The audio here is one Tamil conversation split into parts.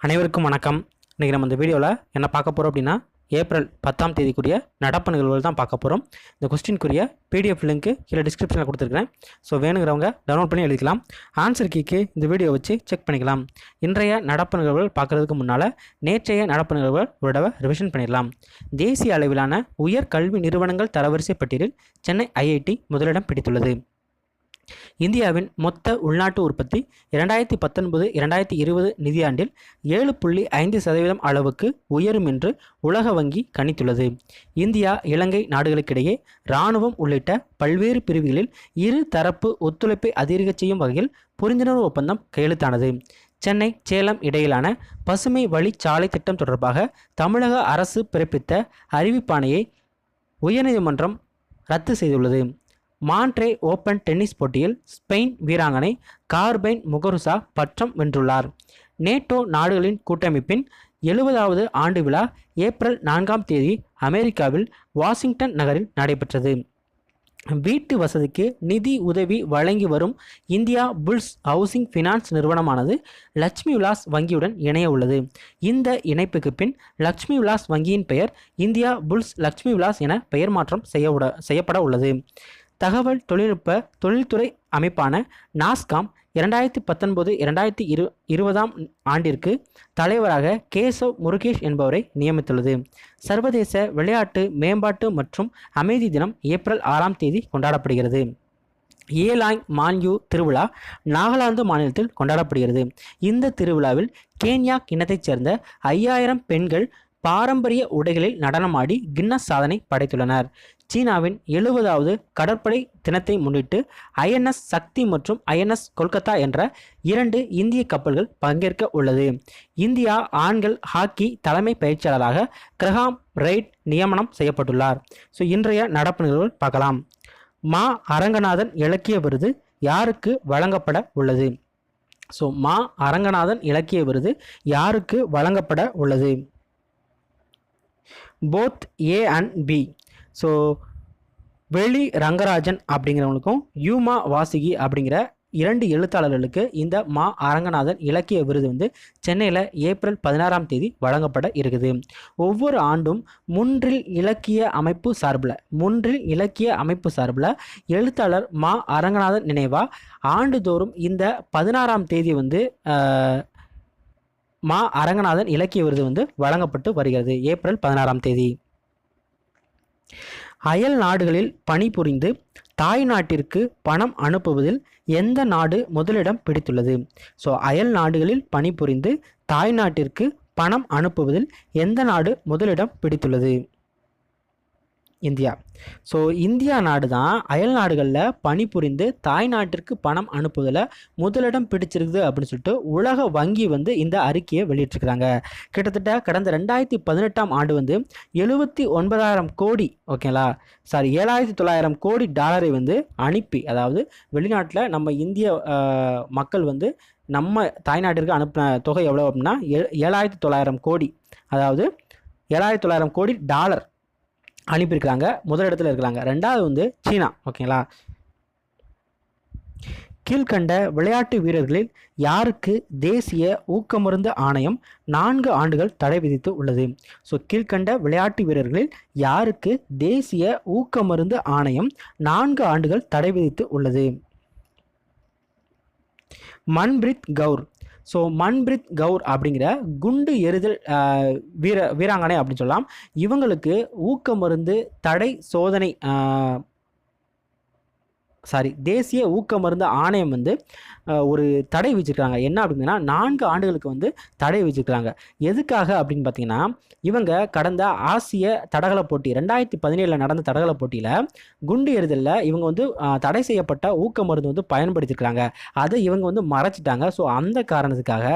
அனைவருக்கும் வணக்கம். இன்றைக்கி நம்ம இந்த வீடியோவில் என்ன பார்க்க போகிறோம் அப்படின்னா ஏப்ரல் பத்தாம் தேதிக்குரிய நடப்பு நிகழ்வுகள் தான் பார்க்க போகிறோம் இந்த கொஸ்டின்குரிய பிடிஎஃப் லிங்க்கு கீழே டிஸ்கிரிப்ஷனில் கொடுத்துருக்கேன் ஸோ வேணுங்கிறவங்க டவுன்லோட் பண்ணி எழுதிக்கலாம். ஆன்சர் கீக்கு இந்த வீடியோ வச்சு செக் பண்ணிக்கலாம். இன்றைய நடப்பு நிகழ்வுகள் பார்க்குறதுக்கு முன்னால் நேற்றைய நடப்பு நிகழ்வுகள் ஒரு தடவை ரிவிஷன் பண்ணிடலாம். தேசிய அளவிலான உயர் கல்வி நிறுவனங்கள் தரவரிசை பட்டியலில் சென்னை ஐஐடி முதலிடம் பிடித்துள்ளது. இந்தியாவின் மொத்த உள்நாட்டு உற்பத்தி இரண்டாயிரத்தி பத்தொன்பது இரண்டாயிரத்தி இருபது நிதியாண்டில் ஏழு புள்ளி ஐந்து சதவீதம் அளவுக்கு உயரும் என்று உலக வங்கி கணித்துள்ளது. இந்தியா இலங்கை நாடுகளுக்கிடையே இராணுவம் உள்ளிட்ட பல்வேறு பிரிவுகளில் இரு தரப்பு ஒத்துழைப்பை அதிகரிக்கச் செய்யும் வகையில் புரிந்துணர்வு ஒப்பந்தம் கையெழுத்தானது. சென்னை சேலம் இடையிலான பசுமை வழி சாலை திட்டம் தொடர்பாக தமிழக அரசு பிறப்பித்த அறிவிப்பாணையை உயர்நீதிமன்றம் ரத்து செய்துள்ளது. மான்ட்ரே ஓபன் டென்னிஸ் போட்டியில் ஸ்பெயின் வீராங்கனை கார்பைன் முகருசா பட்டம் வென்றுள்ளார். நேட்டோ நாடுகளின் கூட்டமைப்பின் எழுபதாவது ஆண்டு விழா ஏப்ரல் நான்காம் தேதி அமெரிக்காவில் வாஷிங்டன் நகரில் நடைபெற்றது. வீட்டு வசதிக்கு நிதி உதவி வழங்கி வரும் இந்தியா புல்ஸ் ஹவுசிங் ஃபினான்ஸ் நிறுவனமானது லட்சுமி விலாஸ் வங்கியுடன் இணைய உள்ளது. இந்த இணைப்புக்கு பின் லட்சுமி விலாஸ் வங்கியின் பெயர் இந்தியா புல்ஸ் லட்சுமி விலாஸ் என பெயர் மாற்றம் செய்ய செய்யப்பட உள்ளது. தகவல் தொழில்நுட்ப தொழில்துறை அமைப்பான நாஸ்காம் இரண்டாயிரத்தி பத்தொன்பது இரண்டாயிரத்தி இரு இருபதாம் ஆண்டிற்கு தலைவராக கேசவ் முருகேஷ் என்பவரை நியமித்துள்ளது. சர்வதேச விளையாட்டு மேம்பாட்டு மற்றும் அமைதி தினம் ஏப்ரல் ஆறாம் தேதி கொண்டாடப்படுகிறது. ஏலாங் மான்யூ திருவிழா நாகாலாந்து மாநிலத்தில் கொண்டாடப்படுகிறது. இந்த திருவிழாவில் கேன்யாக் இனத்தைச் சேர்ந்த ஐயாயிரம் பெண்கள் பாரம்பரிய உடைகளில் நடனமாடி கின்னஸ் சாதனை படைத்துள்ளனர். சீனாவின் எழுபதாவது கடற்படை தினத்தை முன்னிட்டு ஐஎன்எஸ் சக்தி மற்றும் ஐஎன்எஸ் கொல்கத்தா என்ற இரண்டு இந்திய கப்பல்கள் பங்கேற்க உள்ளது. இந்தியா ஆண்கள் ஹாக்கி தலைமை பயிற்சியாளராக கிரஹாம் ரைட் நியமனம் செய்யப்பட்டுள்ளார். ஸோ இன்றைய நடப்பு நிகழ்வுகள் பார்க்கலாம். மா அரங்கநாதன் இலக்கிய விருது யாருக்கு வழங்கப்பட உள்ளது? ஸோ மா அரங்கநாதன் இலக்கிய விருது யாருக்கு வழங்கப்பட உள்ளது? Both A and B. So வெளி ரங்கராஜன் அப்படிங்கிறவங்களுக்கும் யூமா வாசிகி அப்படிங்கிற இரண்டு எழுத்தாளர்களுக்கு இந்த மா அரங்கநாதன் இலக்கிய விருது வந்து சென்னையில் ஏப்ரல் பதினாறாம் தேதி வழங்கப்பட இருக்குது. ஒவ்வொரு ஆண்டும் முன்றில் இலக்கிய அமைப்பு சார்பில் முன்றில் இலக்கிய அமைப்பு சார்பில் எழுத்தாளர் மா அரங்கநாதன் நினைவாக ஆண்டுதோறும் இந்த பதினாறாம் தேதி வந்து மா அரங்கநாதன் இலக்கிய விருது வந்து வழங்கப்பட்டு வருகிறது ஏப்ரல் பதினாறாம் தேதி. அயல் நாடுகளில் பணிபுரிந்து தாய் நாட்டிற்கு பணம் அனுப்புவதில் எந்த நாடு முதலிடம் பிடித்துள்ளது? ஸோ அயல் நாடுகளில் பணிபுரிந்து தாய் நாட்டிற்கு பணம் அனுப்புவதில் எந்த நாடு முதலிடம் பிடித்துள்ளது? இந்தியா. ஸோ இந்தியா நாடு தான் அயல் நாடுகளில் பணிபுரிந்து தாய் நாட்டிற்கு பணம் அனுப்புவதில் முதலிடம் பிடிச்சிருக்குது அப்படின்னு சொல்லிட்டு உலக வங்கி வந்து இந்த அறிக்கையை வெளியிட்டிருக்கிறாங்க. கிட்டத்தட்ட கடந்த ரெண்டாயிரத்தி பதினெட்டாம் ஆண்டு வந்து எழுபத்தி ஒன்பதாயிரம் கோடி ஓகேங்களா சாரி ஏழாயிரத்தி தொள்ளாயிரம் கோடி டாலரை வந்து அனுப்பி அதாவது வெளிநாட்டில் நம்ம இந்திய மக்கள் வந்து நம்ம தாய்நாட்டிற்கு அனுப்பின தொகை எவ்வளோ அப்படின்னா ஏழாயிரத்தி தொள்ளாயிரம் கோடி அதாவது ஏழாயிரத்தி தொள்ளாயிரம் கோடி டாலர் அனுப்பியிருக்கிறாங்க முதலிடத்தில் இருக்கிறாங்க. ரெண்டாவது வந்து சீனா ஓகேங்களா? கீழ்கண்ட விளையாட்டு வீரர்களில் யாருக்கு தேசிய ஊக்கமருந்து ஆணையம் நான்கு ஆண்டுகள் தடை விதித்து உள்ளது? ஸோ கீழ்கண்ட விளையாட்டு வீரர்களில் யாருக்கு தேசிய ஊக்கமருந்து ஆணையம் நான்கு ஆண்டுகள் தடை விதித்து உள்ளது? மன்பிரித் கவுர் ஸோ மன்பிரித் கவுர் அப்படிங்கிற குண்டு எறிதல் வீர வீராங்கனை அப்படின்னு சொல்லலாம். இவங்களுக்கு ஊக்க மருந்து தடை சோதனை சாரி தேசிய ஊக்க மருந்து ஆணையம் வந்து ஒரு தடை வச்சுருக்காங்க என்ன அப்படின்னா நான்கு ஆண்டுகளுக்கு வந்து தடை வச்சுருக்காங்க எதுக்காக அப்படின்னு பார்த்தீங்கன்னா இவங்க கடந்த ஆசிய தடகள போட்டி ரெண்டாயிரத்தி பதினேழில் நடந்த தடகள போட்டியில் குண்டு எறிதலில் இவங்க வந்து தடை செய்யப்பட்ட ஊக்க மருந்து வந்து பயன்படுத்தியிருக்கிறாங்க. அதை இவங்க வந்து மறைச்சிட்டாங்க. ஸோ அந்த காரணத்துக்காக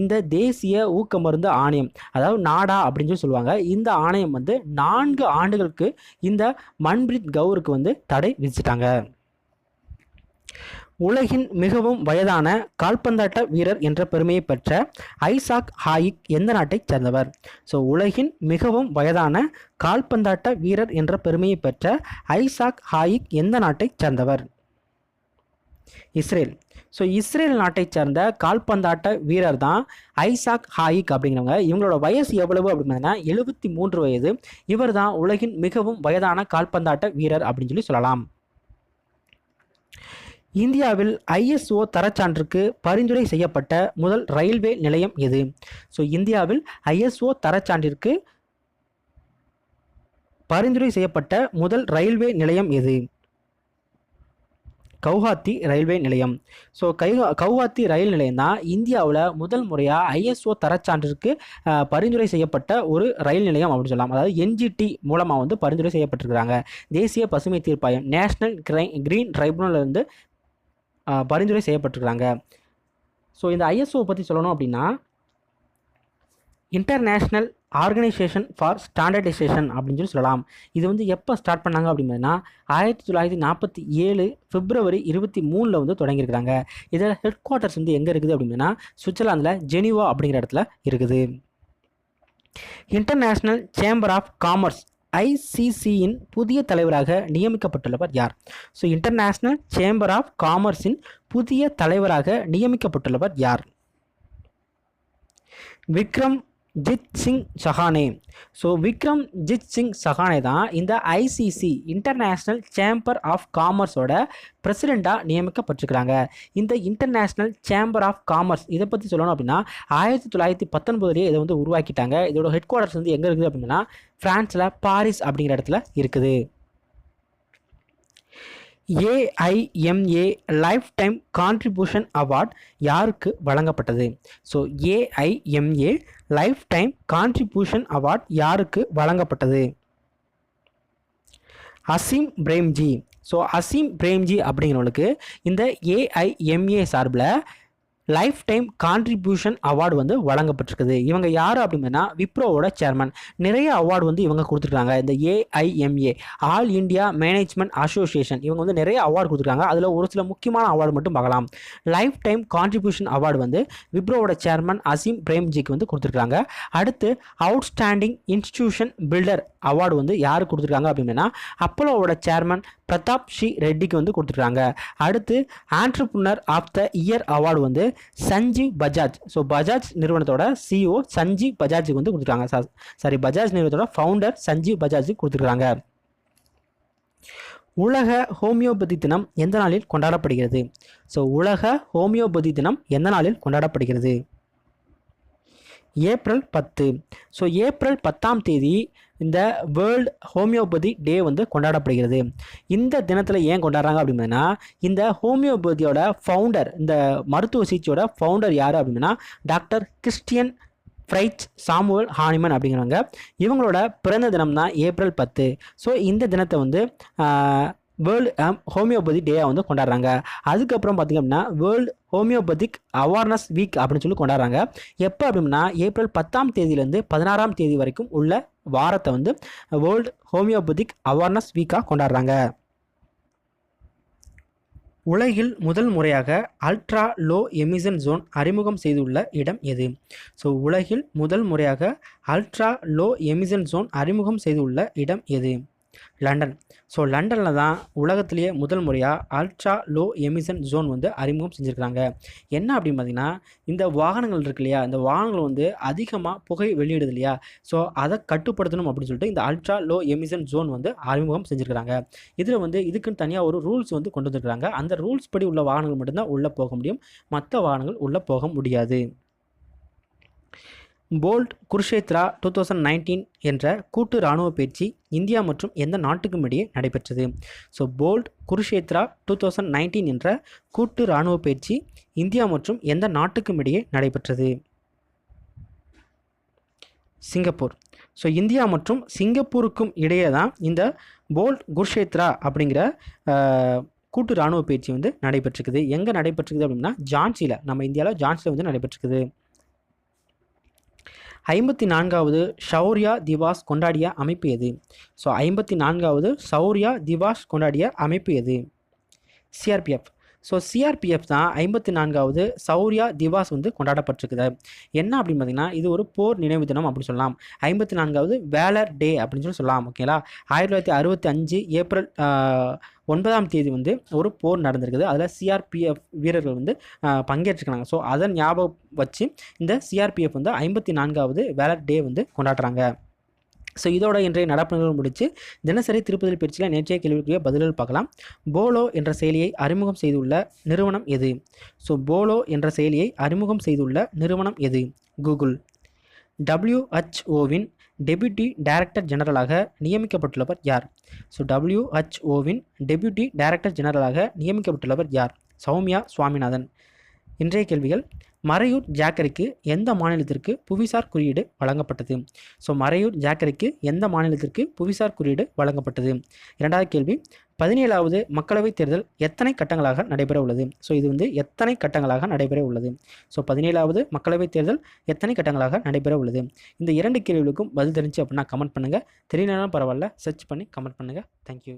இந்த தேசிய ஊக்க மருந்து ஆணையம் அதாவது நாடா அப்படின்னு சொல்லி சொல்லுவாங்க இந்த ஆணையம் வந்து நான்கு ஆண்டுகளுக்கு இந்த மன்பிரித் கவுருக்கு வந்து தடை விதிச்சிட்டாங்க. உலகின் மிகவும் வயதான கால்பந்தாட்ட வீரர் என்ற பெருமையை பெற்ற ஐசாக் ஹாயிக் எந்த நாட்டைச் சேர்ந்தவர்? ஸோ உலகின் மிகவும் வயதான கால்பந்தாட்ட வீரர் என்ற பெருமையை பெற்ற ஐசாக் ஹாயிக் எந்த நாட்டைச் சேர்ந்தவர்? இஸ்ரேல். ஸோ இஸ்ரேல் நாட்டைச் சேர்ந்த கால்பந்தாட்ட வீரர் தான் ஐசாக் ஹாயிக் அப்படிங்கிறவங்க. இவங்களோட வயசு எவ்வளவு அப்படின்னா எழுபத்தி மூன்று வயது. இவர் தான் உலகின் மிகவும் வயதான கால்பந்தாட்ட வீரர் அப்படின்னு சொல்லி சொல்லலாம். இந்தியாவில் ஐஎஸ்ஓ தரச்சான்றுக்கு பரிந்துரை செய்யப்பட்ட முதல் ரயில்வே நிலையம் எது? ஸோ இந்தியாவில் ஐஎஸ்ஓ தரச்சான்றிற்கு பரிந்துரை செய்யப்பட்ட முதல் ரயில்வே நிலையம் எது? கவுஹாத்தி ரயில்வே நிலையம். ஸோ கை கவுஹாத்தி ரயில் நிலையம் தான் இந்தியாவில் முதல் முறையாக ஐஎஸ்ஓ தரச்சான்றிற்கு பரிந்துரை செய்யப்பட்ட ஒரு ரயில் நிலையம் அப்படின்னு சொல்லலாம். அதாவது என்ஜிடி மூலமாக வந்து பரிந்துரை செய்யப்பட்டிருக்கிறாங்க. தேசிய பசுமை தீர்ப்பாயம் நேஷனல் கிரை கிரீன் ட்ரைபுனல்லேருந்து பரிந்துரை செய்யப்பட்டிருக்கிறாங்க. ஸோ இந்த ஐஎஸ்ஓ பற்றி சொல்லணும் அப்படின்னா இன்டர்நேஷ்னல் ஆர்கனைசேஷன் ஃபார் ஸ்டாண்டர்டைசேஷன் அப்படின்னு சொல்லி சொல்லலாம். இது வந்து எப்போ ஸ்டார்ட் பண்ணாங்க அப்படின்னா ஆயிரத்தி தொள்ளாயிரத்தி நாற்பத்தி ஏழு பிப்ரவரி இருபத்தி மூணில் வந்து தொடங்கியிருக்கிறாங்க. இதில் ஹெட் குவார்ட்டர்ஸ் வந்து எங்கே இருக்குது அப்படின்னா சுவிட்சர்லாந்தில் ஜெனீவா அப்படிங்கிற இடத்துல இருக்குது. இன்டர்நேஷ்னல் சேம்பர் ஆஃப் காமர்ஸ் ஐசிசியின் புதிய தலைவராக நியமிக்கப்பட்டுள்ளவர் யார்? ஸோ இன்டர்நேஷ்னல் சேம்பர் ஆஃப் காமர்ஸின் புதிய தலைவராக நியமிக்கப்பட்டுள்ளவர் யார்? Vikramjit Singh சஹானே. So Vikramjit Singh சஹானே தான் இந்த ஐசிசி இன்டர்நேஷ்னல் சேம்பர் ஆஃப் காமர்ஸோட பிரசிடெண்ட்டாக நியமிக்கப்பட்டிருக்கிறாங்க. இந்த இன்டர்நேஷ்னல் சேம்பர் ஆஃப் காமர்ஸ் இதை பற்றி சொல்லணும் அப்படின்னா ஆயிரத்தி தொள்ளாயிரத்தி பத்தொன்பதுலேயே இதை வந்து உருவாக்கிட்டாங்க. இதோட ஹெட் குவார்ட்டர்ஸ் வந்து எங்கே இருக்குது அப்படின்னா ஃப்ரான்ஸில் பாரிஸ் அப்படிங்கிற இடத்துல இருக்குது. AIMA life time contribution award யாருக்கு வழங்கப்பட்டது? So AIMA lifetime contribution award யாருக்கு வழங்கப்பட்டது? அசீம் பிரேம்ஜி. ஸோ அசீம் பிரேம்ஜி அப்படிங்கிறவங்களுக்கு இந்த ஏஐஎம்ஏ சார்பில் லைஃப் டைம் கான்ட்ரிபியூஷன் அவார்டு வந்து வழங்கப்பட்டிருக்குது. இவங்க யார் அப்படின்னா விப்ரோவோட சேர்மன் நிறைய அவார்டு வந்து இவங்க கொடுத்துருக்காங்க. இந்த AIMA all India management association இவங்க வந்து நிறைய அவார்டு கொடுத்துருக்காங்க. அதில் ஒரு சில முக்கியமான அவார்டு மட்டும் பார்க்கலாம். லைஃப் டைம் கான்ட்ரிபியூஷன் அவார்டு வந்து விப்ரோவோட சேர்மன் அசீம் பிரேம்ஜிக்கு வந்து கொடுத்துருக்காங்க. அடுத்து அவுட்ஸ்டாண்டிங் இன்ஸ்டிடியூஷன் பில்டர் அவார்டு வந்து யாருக்கு கொடுத்துருக்காங்க அப்படின்னா அப்போலோவோட சேர்மன் பிரதாப் ஸ்ரீ ரெட்டிக்கு வந்து கொடுத்துருக்காங்க. அடுத்து entrepreneur of the year award வந்து சஞ்சீவ் பஜாஜ். ஸோ பஜாஜ் நிறுவனத்தோட சிஇஓ சஞ்சீவ் பஜாஜுக்கு வந்து கொடுத்துருக்காங்க. சாரி பஜாஜ் நிறுவனத்தோட ஃபவுண்டர் சஞ்சீவ் பஜாஜுக்கு கொடுத்துருக்காங்க. உலக ஹோமியோபதி தினம் எந்த நாளில் கொண்டாடப்படுகிறது? ஸோ உலக ஹோமியோபதி தினம் எந்த நாளில் கொண்டாடப்படுகிறது? ஏப்ரல் பத்து. ஸோ ஏப்ரல் பத்தாம் தேதி இந்த வேர்ல்டு ஹோமியோபதி டே வந்து கொண்டாடப்படுகிறது. இந்த தினத்தில் ஏன் கொண்டாடுறாங்க அப்படின்னா இந்த ஹோமியோபதியோட ஃபவுண்டர் இந்த மருத்துவ சிகிச்சையோட ஃபவுண்டர் யார் அப்படின்னா doctor Christian Friedrich Samuel Hahnemann அப்படிங்கிறவங்க. இவங்களோட பிறந்த தினம் தான் ஏப்ரல் பத்து. ஸோ இந்த தினத்தை வந்து வேர்ல்டு ஹோமியோபதி டேயாக வந்து கொண்டாடுறாங்க. அதுக்கப்புறம் பார்த்திங்க அப்படின்னா வேர்ல்டு ஹோமியோபதிக் அவேர்னஸ் வீக் அப்படின்னு சொல்லி கொண்டாடுறாங்க. எப்போ அப்படின்னா ஏப்ரல் பத்தாம் தேதியிலேருந்து பதினாறாம் தேதி வரைக்கும் உள்ள வாரத்தை வந்து வேர்ல்டு ஹோமியோபதிக் அவேர்னஸ் வீக்காக கொண்டாடுறாங்க. உலகில் முதல் முறையாக அல்ட்ரா லோ எமிஷன் ஜோன் அறிமுகம் செய்துள்ள இடம் எது? ஸோ உலகில் முதல் முறையாக அல்ட்ரா லோ எமிஷன் ஜோன் அறிமுகம் செய்துள்ள இடம் எது? லண்டன். ஸோ லண்டனில் தான் உலகத்திலேயே முதல் முறையாக அல்ட்ரா லோ எமிஷன் ஜோன் வந்து அறிமுகம் செஞ்சுருக்கிறாங்க. என்ன அப்படின்னு பார்த்தீங்கன்னா இந்த வாகனங்கள் இருக்கு இல்லையா? இந்த வாகனங்கள் வந்து அதிகமாக புகை வெளியிடுது இல்லையா? ஸோ அதை கட்டுப்படுத்தணும் அப்படின்னு சொல்லிட்டு இந்த அல்ட்ரா லோ எமிஷன் ஜோன் வந்து அறிமுகம் செஞ்சுருக்கிறாங்க. இதில் வந்து இதுக்குன்னு தனியாக ஒரு ரூல்ஸ் வந்து கொண்டு வந்துருக்காங்க அந்த ரூல்ஸ் படி உள்ள வாகனங்கள் மட்டும்தான் உள்ளே போக முடியும். மற்ற வாகனங்கள் உள்ளே போக முடியாது. Bold Kurukshetra two thousand nineteen என்ற கூட்டு இராணுவ பயிற்சி இந்தியா மற்றும் எந்த நாட்டுக்கும் இடையே நடைபெற்றது. So bold Kurukshetra two thousand nineteen என்ற கூட்டு இராணுவ பயிற்சி இந்தியா மற்றும் எந்த நாட்டுக்கும் இடையே நடைபெற்றது. சிங்கப்பூர். ஸோ இந்தியா மற்றும் சிங்கப்பூருக்கும் இடையே தான் இந்த போல்ட் குருஷேத்ரா அப்படிங்கிற கூட்டு இராணுவ பயிற்சி வந்து நடைபெற்றிருக்குது. எங்கே நடைபெற்றிருக்குது அப்படின்னா ஜான்சியில் நம்ம இந்தியாவில் ஜான்சியில் வந்து நடைபெற்றிருக்குது. ஐம்பத்தி நான்காவது ஷௌர்யா திவாஸ் கொண்டாடிய அமைப்பு எது? ஸோ ஐம்பத்தி நான்காவது ஷௌர்யா திவாஸ் கொண்டாடிய அமைப்பு எது? சிஆர்பிஎஃப் ஸோ சிஆர்பிஎஃப் தான் ஐம்பத்தி நான்காவது சௌரியா திவாஸ் வந்து கொண்டாடப்பட்டிருக்குது. என்ன அப்படின்னு பார்த்தீங்கன்னா இது ஒரு போர் நினைவு தினம் அப்படின்னு சொல்லலாம். ஐம்பத்தி நான்காவது வேலர் டே அப்படின்னு சொல்லி சொல்லலாம் ஓகேங்களா ஆயிரத்தி தொள்ளாயிரத்தி அறுபத்தி அஞ்சு ஏப்ரல் ஒன்பதாம் தேதி வந்து ஒரு போர் நடந்திருக்குது. அதில் சிஆர்பிஎஃப் வீரர்கள் வந்து பங்கேற்றுக்கிறாங்க ஸோ அதை ஞாபகம் வச்சு இந்த சிஆர்பிஎஃப் வந்து ஐம்பத்தி நான்காவது வேலர் டே வந்து கொண்டாடுறாங்க. ஸோ இதோட இன்றைய நடப்பு முடிச்சு தினசரி திருப்பதில் பயிற்சியில் நேற்றைய கேள்விக்குரிய பதில்கள் பார்க்கலாம். போலோ என்ற செயலியை அறிமுகம் செய்துள்ள நிறுவனம் எது? ஸோ போலோ என்ற செயலியை அறிமுகம் செய்துள்ள நிறுவனம் எது? கூகுள் டபிள்யூஹெச்ஓவின் டெபியூட்டி டைரக்டர் ஜெனரலாக நியமிக்கப்பட்டுள்ளவர் யார்? ஸோ டபிள்யூஹெச்ஓவின் டெபியூட்டி டைரக்டர் ஜெனரலாக நியமிக்கப்பட்டுள்ளவர் யார்? சௌமியா சுவாமிநாதன். இன்றைய கேள்விகள் மறையூர் ஜாக்கரிக்கு எந்த மாநிலத்திற்கு புவிசார் குறியீடு வழங்கப்பட்டது? ஸோ மறையூர் ஜாக்கரிக்கு எந்த மாநிலத்திற்கு புவிசார் குறியீடு வழங்கப்பட்டது? இரண்டாவது கேள்வி பதினேழாவது மக்களவைத் தேர்தல் எத்தனை கட்டங்களாக நடைபெற உள்ளது? ஸோ இது வந்து எத்தனை கட்டங்களாக நடைபெற உள்ளது? ஸோ பதினேழாவது மக்களவைத் தேர்தல் எத்தனை கட்டங்களாக நடைபெற உள்ளது? இந்த இரண்டு கேள்விகளுக்கும் பதில் தெரிஞ்சு அப்படின்னா கமெண்ட் பண்ணுங்கள் தெரியலனாலும் பரவாயில்ல. சர்ச் பண்ணி கமெண்ட் பண்ணுங்கள் தேங்க்யூ